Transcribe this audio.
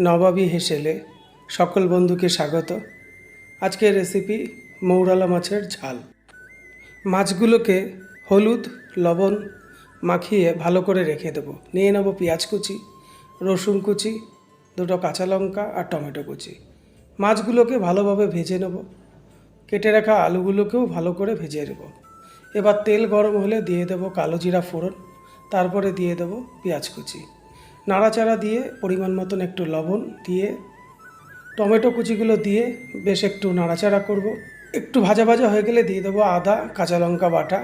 নবাবী হেসেলে সকল বন্ধুকে স্বাগত। আজকের রেসিপি মৌরালা মাছের ঝাল। মাছগুলোকে হলুদ, লবণ মাখিয়ে ভালো করে রেখে দেবো। নিয়ে নেব পেঁয়াজ কুচি, রসুন কুচি, দুটো কাঁচা লঙ্কা আর টমেটো কুচি। মাছগুলোকে ভালোভাবে ভেজে নেব। কেটে রাখা আলুগুলোকেও ভালো করে ভেজে নেব। এবার তেল গরম হলে দিয়ে দেবো কালো জিরা ফোড়ন, তারপরে দিয়ে দেবো পেঁয়াজ কুচি। নাড়াচাড়া দিয়ে পরিমাণ মতন একটু লবণ দিয়ে, টমেটো কুচিগুলো দিয়ে বেশ একটু নাড়াচাড়া করব। একটু ভাজা ভাজা হয়ে গেলে দিয়ে দেবো আদা, কাঁচা লঙ্কা বাটা।